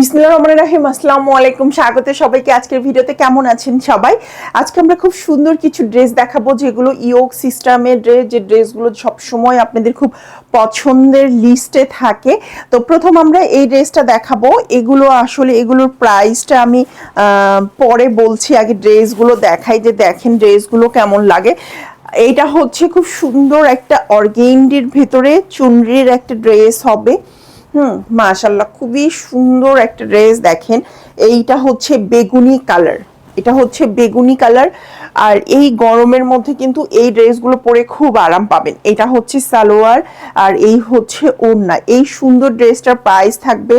বিসমিল্লাহির রহমানির রহিম, আসসালামু আলাইকুম, স্বাগত সবাইকে। আজকের ভিডিওতে কেমন আছেন সবাই? আজকে আমরা খুব সুন্দর কিছু ড্রেস দেখাবো, যেগুলো ইয়োগ সিস্টেমের ড্রেস যে ড্রেসগুলো সবসময় আপনাদের খুব পছন্দের লিস্টে থাকে। তো প্রথম আমরা এই ড্রেসটা দেখাবো। এগুলো আসলে, এগুলোর প্রাইসটা আমি পরে বলছি, আগে ড্রেসগুলো দেখাই যে দেখেন ড্রেসগুলো কেমন লাগে। এইটা হচ্ছে খুব সুন্দর একটা অর্গেন্ডির ভেতরে চুনরির একটা ড্রেস হবে। হুম মাশাল্লাহ খুবই সুন্দর একটা ড্রেস দেখেন। এইটা হচ্ছে বেগুনি কালার। এটা হচ্ছে বেগুনি কালার। আর এই গরমের মধ্যে কিন্তু এই ড্রেসগুলো পরে খুব আরাম পাবেন। এটা হচ্ছে সালোয়ার আর এই হচ্ছে ওড়না। এই সুন্দর ড্রেসটার প্রাইস থাকবে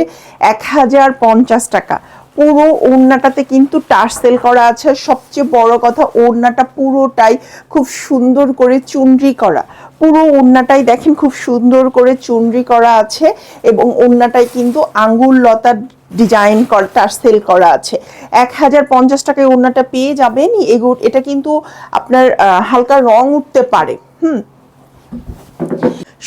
এক হাজার পঞ্চাশ টাকা। পুরো ওড়নাটাতে কিন্তু টার্সেল করা আছে। সবচেয়ে বড় কথা, ওড়নাটা পুরোটাই খুব সুন্দর করে চুনরি করা। পুরো ওড়নাটাই দেখেন খুব সুন্দর করে চুনরি করা আছে এবং ওড়নাটাই কিন্তু আঙ্গুল লতার ডিজাইন করা টার্সেল করা আছে। এক হাজার পঞ্চাশ টাকায় ওড়নাটা পেয়ে যাবেন। এগো, এটা কিন্তু আপনার হালকা রং উঠতে পারে। হুম।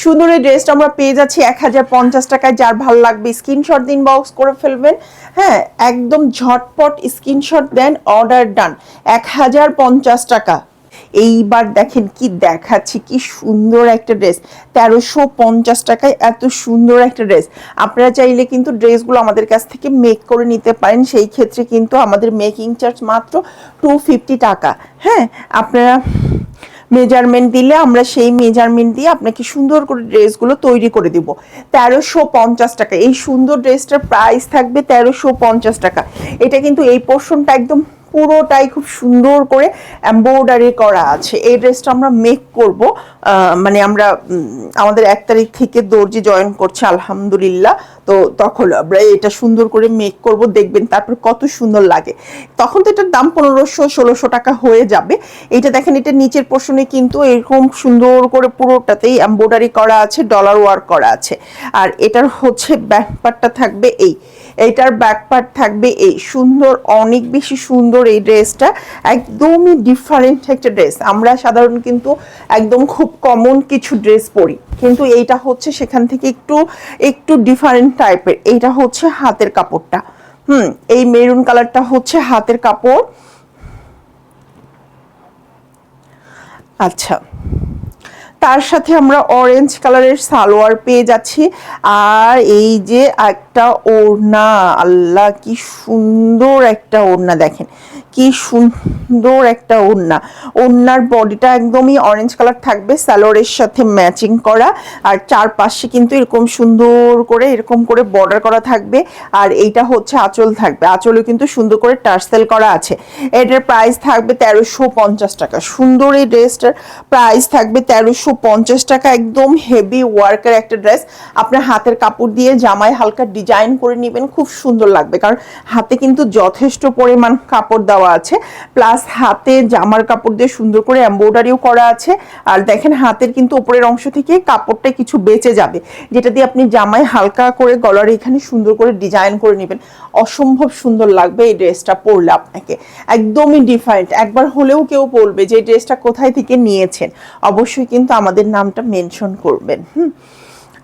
সুন্দর এই ড্রেসটা আমরা পেয়ে যাচ্ছি এক হাজার পঞ্চাশ টাকায়। যার ভালো লাগবে স্ক্রিনশট দিন বক্স করে ফেলবেন। হ্যাঁ একদম ঝটপট স্ক্রিনশট দেন অর্ডার ডান এক হাজার পঞ্চাশ টাকা। এইবার দেখেন কি দেখাচ্ছি, কি সুন্দর একটা ড্রেস তেরোশো পঞ্চাশ টাকায় এত সুন্দর একটা ড্রেস আপনারা চাইলে কিন্তু ড্রেসগুলো আমাদের কাছ থেকে মেক করে নিতে পারেন। সেই ক্ষেত্রে কিন্তু আমাদের মেকিং চার্জ মাত্র টু ফিফটি টাকা। হ্যাঁ আপনারা মেজারমেন্ট দিলে আমরা সেই মেজারমেন্ট দিয়ে আপনাকে সুন্দর করে ড্রেসগুলো তৈরি করে দিব। তেরোশো পঞ্চাশ টাকা। এই সুন্দর ড্রেসটার প্রাইস থাকবে তেরোশো পঞ্চাশ টাকা। এটা কিন্তু এই পোর্শনটা একদম পুরোটাই খুব সুন্দর করে এম্ব্রয়ডারি করা আছে। এই ড্রেসটা আমরা মেক করব। মানে আমরা আমাদের এক তারিখ থেকে দর্জি জয়েন করছে, আলহামদুলিল্লাহ। তো তখন আমরা এটা সুন্দর করে মেক করব, দেখবেন তারপর কত সুন্দর লাগে। তখন তো এটার দাম পনেরোশো, ষোলোশো টাকা হয়ে যাবে। এটা দেখেন, এটা নিচের পোর্শনে কিন্তু এরকম সুন্দর করে পুরোটাতেই এম্ব্রয়ডারি করা আছে ডলার ওয়ার্ক করা আছে। আর এটার হচ্ছে ব্যাপারটা থাকবে এই। এইটার ব্যাক পার্ট থাকবে এই সুন্দর, অনেক বেশি সুন্দর এই ড্রেসটা একদমই ডিফারেন্ট একটা ড্রেস আমরা সাধারণ কিন্তু একদম খুব কমন কিছু ড্রেস পরি। কিন্তু এইটা হচ্ছে সেখান থেকে একটু একটু ডিফারেন্ট টাইপের এইটা হচ্ছে হাতের কাপড়টা। হুম, এই মেরুন কালারটা হচ্ছে হাতের কাপড়। আচ্ছা। তার সাথে আমরা অরেঞ্জ কালারের সালোয়ার পেয়ে যাচ্ছি। আর এই যে একটা ওড়না, আল্লাহ কি সুন্দর একটা ওড়না দেখেন। কি সুন্দর একটা ওড়না। ওড়নার বডিটা একদমই অরেঞ্জ কালার থাকবে, সালোয়ারের সাথে ম্যাচিং করা। আর চারপাশে কিন্তু এরকম সুন্দর করে, এরকম করে বর্ডার করা থাকবে। আর এইটা হচ্ছে আঁচল থাকবে। আঁচলে কিন্তু সুন্দর করে টার্সেল করা আছে। এটার প্রাইস থাকবে তেরোশো পঞ্চাশ টাকা। সুন্দর এই ড্রেসটার প্রাইস থাকবে তেরোশো পঞ্চাশ টাকা একদম হেভি ওয়ার্কের একটা ড্রেস আপনার হাতের কাপড় দিয়ে জামায় হালকা ডিজাইন করে নেবেন, খুব সুন্দর লাগবে। কারণ হাতে কিন্তু যথেষ্ট পরিমাণ কাপড় দেওয়া আছে। প্লাস হাতে জামার কাপড় দিয়ে সুন্দর করে এম্ব্রয়ডারিও করা আছে। আর দেখেন হাতের কিন্তু উপরের অংশ থেকে কাপড়টা কিছু বেঁচে যাবে। যেটা দিয়ে আপনি জামায় হালকা করে গলার এখানে সুন্দর করে ডিজাইন করে নেবেন। অসম্ভব সুন্দর লাগবে এই ড্রেসটা পরলে আপনাকে। একদমই ডিফারেন্ট একবার হলেও কেউ বলবে যে ড্রেসটা কোথায় থেকে নিয়েছেন। অবশ্যই কিন্তু আমাদের নামটা মেনশন করবেন, হুম।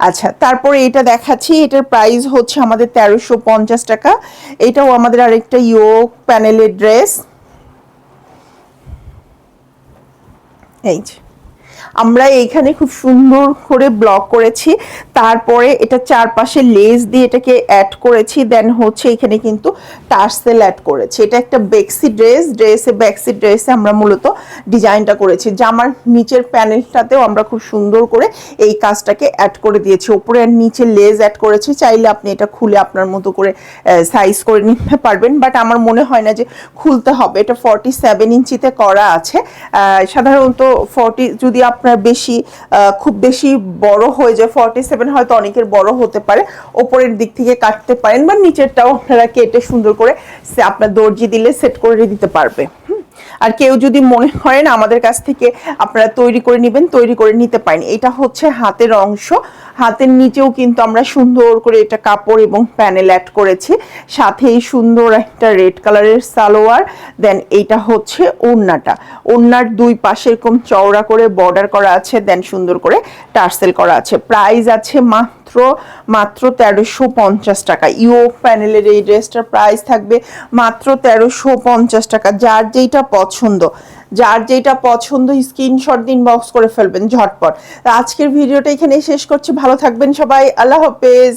আচ্ছা তারপরে এটা দেখাচ্ছি, এটার প্রাইস হচ্ছে আমাদের তেরোশো পঞ্চাশ টাকা। এটাও আমাদের আরেকটা ইয়োগ প্যানেলের ড্রেস এই যে। আমরা এইখানে খুব সুন্দর করে ব্লক করেছি। তারপরে এটা চারপাশে লেস দিয়ে এটাকে অ্যাড করেছি। দেন হচ্ছে এখানে কিন্তু টার্সেল অ্যাড করেছি। এটা একটা বেক্সি ড্রেস ড্রেসে বেক্সি ড্রেসে আমরা মূলত ডিজাইনটা করেছি। জামার নিচের প্যানেলটাতেও আমরা খুব সুন্দর করে এই কাজটাকে অ্যাড করে দিয়েছি। উপরে আর নিচে লেস অ্যাড করেছি। চাইলে আপনি এটা খুলে আপনার মতো করে সাইজ করে নিতে পারবেন। বাট আমার মনে হয় না যে খুলতে হবে। এটা ফর্টি সেভেন ইঞ্চিতে করা আছে। সাধারণত ফর্টি যদি আপনার বেশি খুব বেশি বড় হয়ে যায় ফর্টি সেভেন হয়তো অনেকের বড় হতে পারে, ওপরের দিক থেকে কাটতে পারেন বা নিচেরটাও আপনারা কেটে সুন্দর করে আপনার দর্জি দিলে সেট করে দিতে পারবে। আর কেউ যদি মনে করেন আমাদের কাছ থেকে আপনারা তৈরি করে নেবেন, তৈরি করে নিতে পারেন। এটা হচ্ছে হাতের অংশ। হাতের নিচেও কিন্তু আমরা সুন্দর করে এটা কাপড় এবং প্যানেল অ্যাড করেছি। সাথে এই সুন্দর একটা রেড কালারের সালোয়ার। দেন এইটা হচ্ছে ওড়নাটা। ওড়নার দুই পাশে এরকম চওড়া করে বর্ডার করা আছে দেন সুন্দর করে টার্সেল করা আছে। প্রাইস আছে মাত্র মাত্র তেরোশো পঞ্চাশ টাকা। ইও প্যানেলের এই ড্রেসটার প্রাইস থাকবে মাত্র তেরোশো পঞ্চাশ টাকা। যার যেইটা পছন্দ। যার যেটা পছন্দ স্ক্রিনশট দিন বক্স করে ফেলবেন ঝটপট। আজকের ভিডিওটা এখানে শেষ করছি। ভালো থাকবেন সবাই। আল্লাহ হাফেজ।